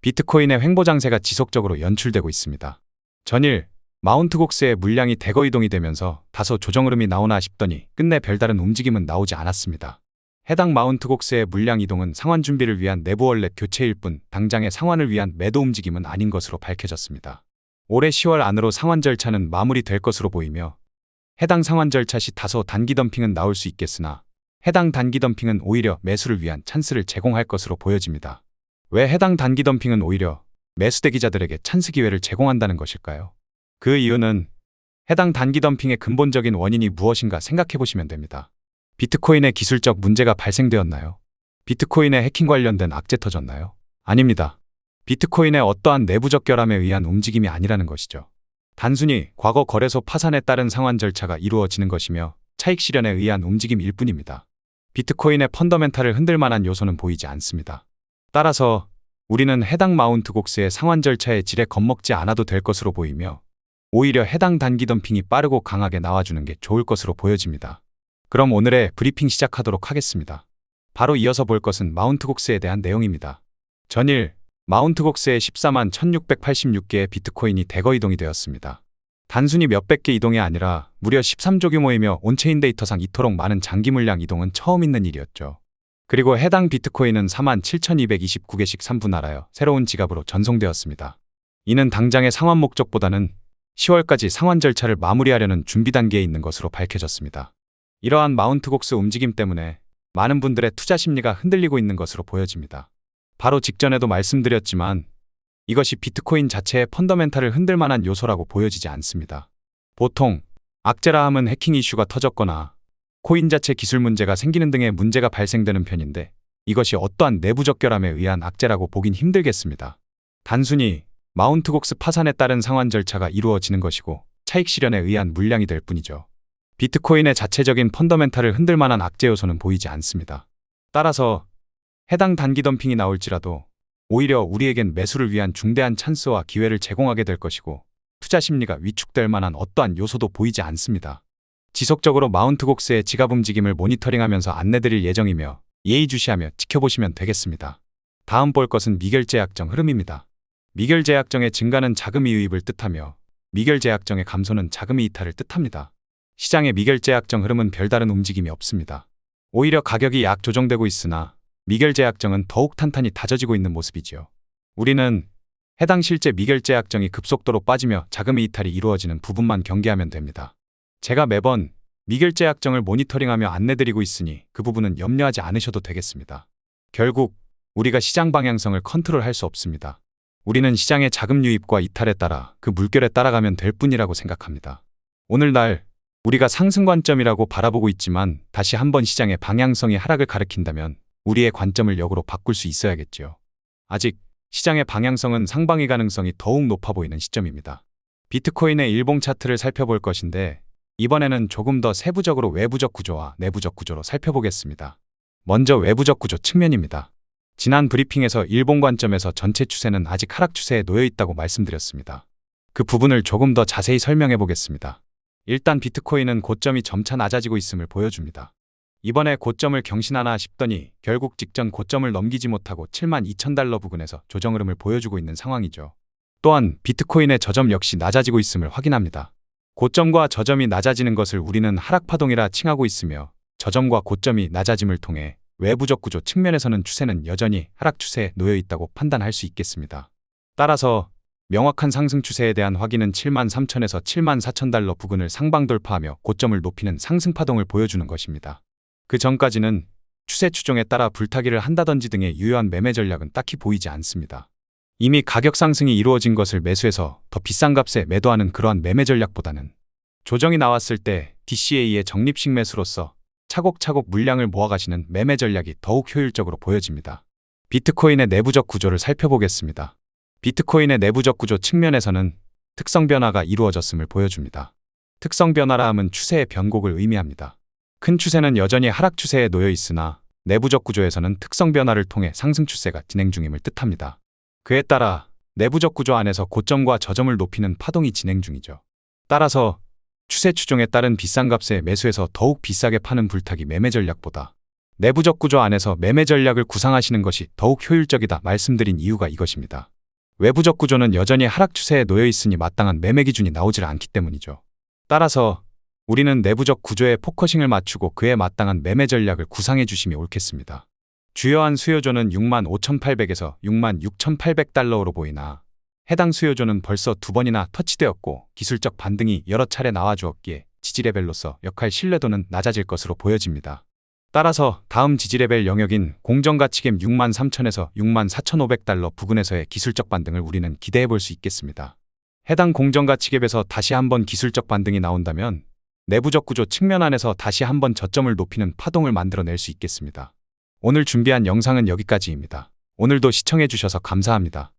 비트코인의 횡보 장세가 지속적으로 연출되고 있습니다. 전일 마운트 곡스의 물량이 대거 이동이 되면서 다소 조정 흐름이 나오나 싶더니 끝내 별다른 움직임은 나오지 않았습니다. 해당 마운트 곡스의 물량 이동은 상환 준비를 위한 내부 월렛 교체일 뿐 당장의 상환을 위한 매도 움직임은 아닌 것으로 밝혀졌습니다. 올해 10월 안으로 상환 절차는 마무리될 것으로 보이며 해당 상환 절차 시 다소 단기 덤핑은 나올 수 있겠으나 해당 단기 덤핑은 오히려 매수를 위한 찬스를 제공할 것으로 보여집니다. 왜 해당 단기 덤핑은 오히려 매수 대 기자들에게 찬스 기회를 제공한다는 것일까요? 그 이유는 해당 단기 덤핑의 근본적인 원인이 무엇인가 생각해 보시면 됩니다. 비트코인의 기술적 문제가 발생되었나요? 비트코인의 해킹 관련된 악재 터졌나요? 아닙니다. 비트코인의 어떠한 내부적 결함에 의한 움직임이 아니라는 것이죠. 단순히 과거 거래소 파산에 따른 상환 절차가 이루어지는 것이며 차익 실현에 의한 움직임일 뿐입니다. 비트코인의 펀더멘탈을 흔들 만한 요소는 보이지 않습니다. 따라서 우리는 해당 마운트 곡스의 상환 절차의 질에 겁먹지 않아도 될 것으로 보이며 오히려 해당 단기 덤핑이 빠르고 강하게 나와주는 게 좋을 것으로 보여집니다. 그럼 오늘의 브리핑 시작하도록 하겠습니다. 바로 이어서 볼 것은 마운트 곡스에 대한 내용입니다. 전일 마운트 곡스에 14만 1686개의 비트코인이 대거 이동이 되었습니다. 단순히 몇백 개 이동이 아니라 무려 13조 규모이며 온체인 데이터상 이토록 많은 장기 물량 이동은 처음 있는 일이었죠. 그리고 해당 비트코인은 4만 7229개씩 산분할하여 새로운 지갑으로 전송되었습니다. 이는 당장의 상환 목적보다는 10월까지 상환 절차를 마무리하려는 준비 단계에 있는 것으로 밝혀졌습니다. 이러한 마운트 곡스 움직임 때문에 많은 분들의 투자 심리가 흔들리고 있는 것으로 보여집니다. 바로 직전에도 말씀드렸지만 이것이 비트코인 자체의 펀더멘탈을 흔들 만한 요소라고 보여지지 않습니다. 보통 악재라 함은 해킹 이슈가 터졌거나 코인 자체 기술 문제가 생기는 등의 문제가 발생되는 편인데 이것이 어떠한 내부적 결함에 의한 악재라고 보긴 힘들겠습니다. 단순히 마운트 곡스 파산에 따른 상환 절차가 이루어지는 것이고 차익 실현에 의한 물량이 될 뿐이죠. 비트코인의 자체적인 펀더멘탈을 흔들 만한 악재 요소는 보이지 않습니다. 따라서 해당 단기 덤핑이 나올지라도 오히려 우리에겐 매수를 위한 중대한 찬스와 기회를 제공하게 될 것이고 투자 심리가 위축될 만한 어떠한 요소도 보이지 않습니다. 지속적으로 마운트 곡스의 지갑 움직임을 모니터링하면서 안내드릴 예정이며 예의주시하며 지켜보시면 되겠습니다. 다음 볼 것은 미결제약정 흐름입니다. 미결제약정의 증가는 자금이 유입을 뜻하며 미결제약정의 감소는 자금이 이탈을 뜻합니다. 시장의 미결제약정 흐름은 별다른 움직임이 없습니다. 오히려 가격이 약 조정되고 있으나 미결제약정은 더욱 탄탄히 다져지고 있는 모습이지요. 우리는 해당 실제 미결제약정이 급속도로 빠지며 자금의 이탈이 이루어지는 부분만 경계하면 됩니다. 제가 매번 미결제 약정을 모니터링하며 안내드리고 있으니 그 부분은 염려하지 않으셔도 되겠습니다. 결국 우리가 시장 방향성을 컨트롤할 수 없습니다. 우리는 시장의 자금 유입과 이탈에 따라 그 물결에 따라가면 될 뿐이라고 생각합니다. 오늘날 우리가 상승 관점이라고 바라보고 있지만 다시 한번 시장의 방향성이 하락을 가리킨다면 우리의 관점을 역으로 바꿀 수 있어야겠지요. 아직 시장의 방향성은 상방위 가능성이 더욱 높아 보이는 시점입니다. 비트코인의 일봉 차트를 살펴볼 것인데 이번에는 조금 더 세부적으로 외부적 구조와 내부적 구조로 살펴보겠습니다. 먼저 외부적 구조 측면입니다. 지난 브리핑에서 일본 관점에서 전체 추세는 아직 하락 추세에 놓여 있다고 말씀드렸습니다. 그 부분을 조금 더 자세히 설명해 보겠습니다. 일단 비트코인은 고점이 점차 낮아지고 있음을 보여줍니다. 이번에 고점을 경신하나 싶더니 결국 직전 고점을 넘기지 못하고 7만 2천 달러 부근에서 조정 흐름을 보여주고 있는 상황이죠. 또한 비트코인의 저점 역시 낮아지고 있음을 확인합니다. 고점과 저점이 낮아지는 것을 우리는 하락 파동이라 칭하고 있으며 저점과 고점이 낮아짐을 통해 외부적 구조 측면에서는 추세는 여전히 하락 추세에 놓여 있다고 판단할 수 있겠습니다. 따라서 명확한 상승 추세에 대한 확인은 7만 3천에서 7만 4천 달러 부근을 상방 돌파하며 고점을 높이는 상승 파동을 보여주는 것입니다. 그 전까지는 추세 추종에 따라 불타기를 한다든지 등의 유효한 매매 전략은 딱히 보이지 않습니다. 이미 가격 상승이 이루어진 것을 매수해서 더 비싼 값에 매도하는 그러한 매매 전략보다는 조정이 나왔을 때 DCA의 적립식 매수로서 차곡차곡 물량을 모아가시는 매매 전략이 더욱 효율적으로 보여집니다. 비트코인의 내부적 구조를 살펴보겠습니다. 비트코인의 내부적 구조 측면에서는 특성 변화가 이루어졌음을 보여줍니다. 특성 변화라 함은 추세의 변곡을 의미합니다. 큰 추세는 여전히 하락 추세에 놓여 있으나 내부적 구조에서는 특성 변화를 통해 상승 추세가 진행 중임을 뜻합니다. 그에 따라 내부적 구조 안에서 고점과 저점을 높이는 파동이 진행 중이죠. 따라서 추세 추종에 따른 비싼 값에 매수해서 더욱 비싸게 파는 불타기 매매 전략보다 내부적 구조 안에서 매매 전략을 구상하시는 것이 더욱 효율적이다 말씀드린 이유가 이것입니다. 외부적 구조는 여전히 하락 추세에 놓여 있으니 마땅한 매매 기준이 나오질 않기 때문이죠. 따라서 우리는 내부적 구조에 포커싱을 맞추고 그에 마땅한 매매 전략을 구상해 주심이 옳겠습니다. 주요한 수요조는 65,800에서 66,800달러로 보이나 해당 수요조는 벌써 두 번이나 터치되었고 기술적 반등이 여러 차례 나와주었기에 지지레벨로서 역할 신뢰도는 낮아질 것으로 보여집니다. 따라서 다음 지지레벨 영역인 공정가치갭 63,000에서 64,500달러 부근에서의 기술적 반등을 우리는 기대해 볼 수 있겠습니다. 해당 공정가치갭에서 다시 한번 기술적 반등이 나온다면 내부적 구조 측면 안에서 다시 한번 저점을 높이는 파동을 만들어낼 수 있겠습니다. 오늘 준비한 영상은 여기까지입니다. 오늘도 시청해 주셔서 감사합니다.